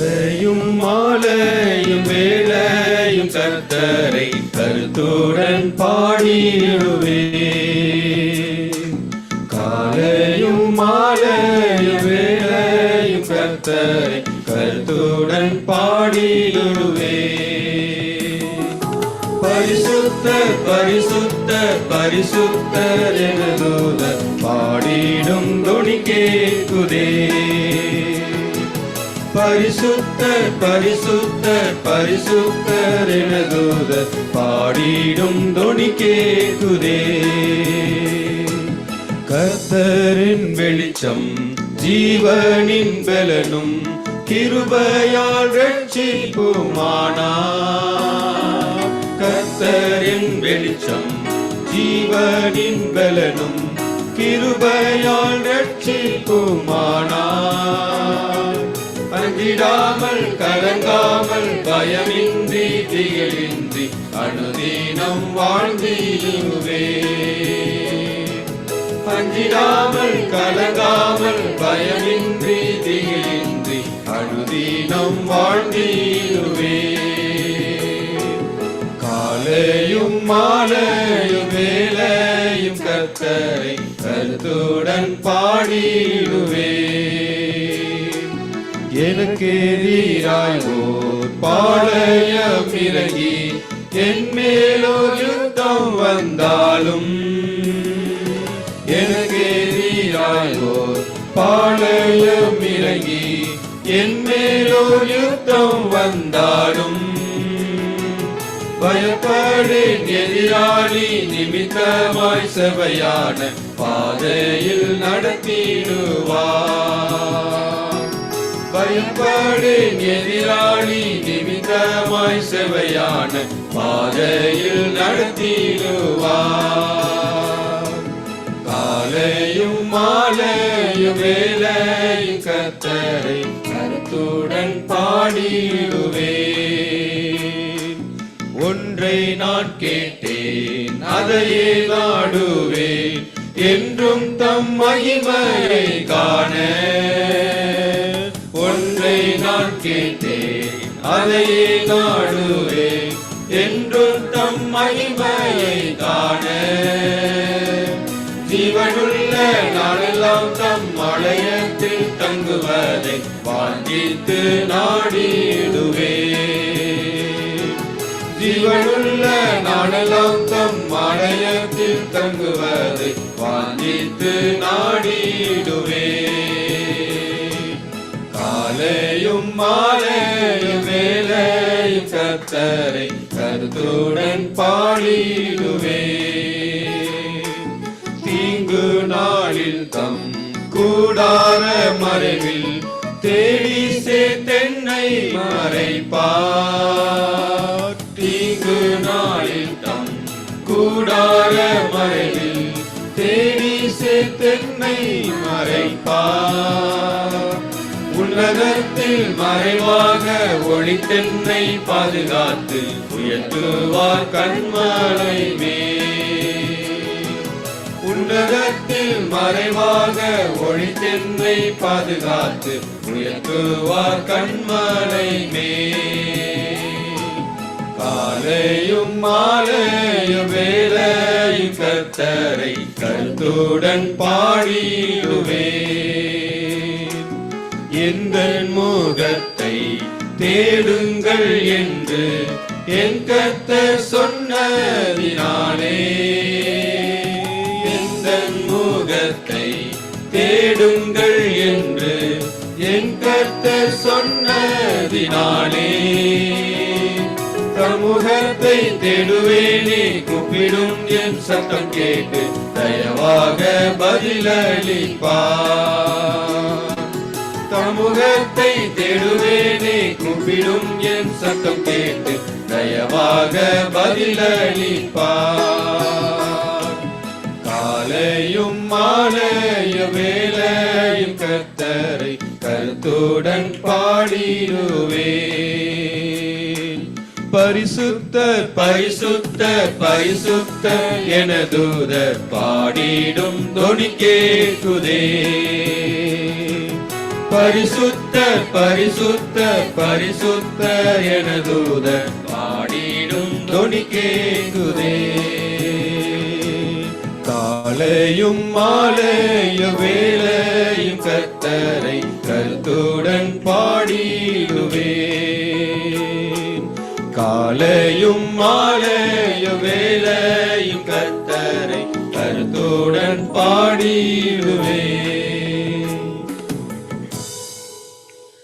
காலையும் மாலையும் வேலையும் கர்த்தரை கருத்துடன் பாடிடுவே காலையும் மாலையும் வேலையும் கர்த்தரை கருத்துடன் பாடிடுவே பரிசுத்த பரிசுத்த பரிசுத்தர் என பாடிடும் துணி கேட்குதே. பரிசுத்தர் பரிசுத்தர் பரிசுத்தர் எனதூத பாடிடும் தொனி கேட்குதே கர்த்தரின் வெளிச்சம் ஜீவனின் பலனும் கிருபையால் ரட்சிப்புமானா. கர்த்தரின் வெளிச்சம் ஜீவனின் பலனும் கிருபையால் ரட்சிப்புமானா. அஞ்சிடாமல் கலங்காமல் பயமின்றி திகழின்றி அனுதீனம் வாழ்ந்தீருவே அஞ்சிடாமல் கலங்காமல் பயமின்றி திகழின்றி அனுதீனம் வாழ்ந்தீருவே காலையும் மாலையும் வேலையும் கத்தரை கருத்துடன் பாடிடுவே. எனக்கு எதிராய் ஓர் பாளையம் இறங்கி என் மேலோர் யுத்தம் வந்தாலும். எனக்கு எதிராய் ஓர் பாளையம் இறங்கி என் மேலோர் யுத்தம் வந்தாலும். பயப்படேன் எதிராளி நிமித்தமாய் சபையான பாதையில் நடத்திடுவார். பயப்படேன் எதிராளி நிமித்தமாய் செவையான பாதையில் நடத்திடுவார். காலையும் மாலையும் வேலையும் கத்தரை கருத்துடன் பாடிடுவே ஒன்றை நான் கேட்டேன் அதையே நாடுவேன். என்றும் தம் மகிமையை காண நான் கேட்டேன் அதையே நாடுவேன் என்றும் தம் மகிமையை காண ஜீவனுள்ள நாளெல்லாம் தம் ஆலயத்தில் தங்குவதை வாஞ்சித்து நாடிடுவே ஜீவனுள்ள நாளெல்லாம் தம் ஆலயத்தில் தங்குவதை வாஞ்சித்து நாடி நாளிலுமே தீங்கு நாளில் தம் கூடார மறைவில் தேடி சே தென்னை மறைப்பார். உன்னதத்தில் மறைவாக ஒளி தென்னை பாதுகாத்து உயர்த்துவார் கண்மலை மேல். உன்னதத்தில் மறைவாக ஒளி தென்னை பாதுகாத்து உயர்த்துவார் கண்மலை மே காலையும் மாலையும் வேலையும் கத்தரை கருத்துடன் பாடிடுவே எங்கள் முகத்தை தேடுங்கள் என்று என் கர்த்தர் சொன்னதினாலே. எந்த முகத்தை தேடுங்கள் என்று என் கர்த்தர் சொன்னதினாலே. சமூகத்தை தேடுவேனே கூப்பிடும் என் சத்தம் கேட்டு தயவாக பதிலளிப்பார். முகத்தை தேடுவேனே கும்பிடும் என் சத்தம் கேட்டு தயவாக பதிலளிப்பார். காலையும் மாலைய வேலையும் கத்தரை கருத்துடன் பாடிடுவே பரிசுத்த பரிசுத்த பரிசுத்த என தூதர் பாடிடும் தொனி கேட்குதே. பரிசுத்த பரிசுத்த பரிசுத்த என பாடிடும் தொனி கேக்குதே. காலையும் மாலையும் வேலையும் கத்தரை கருத்துடன் பாடிடுவே. காலையும் மாலையும் வேலையும் கத்தரை கருத்துடன் பாடிடுவேன்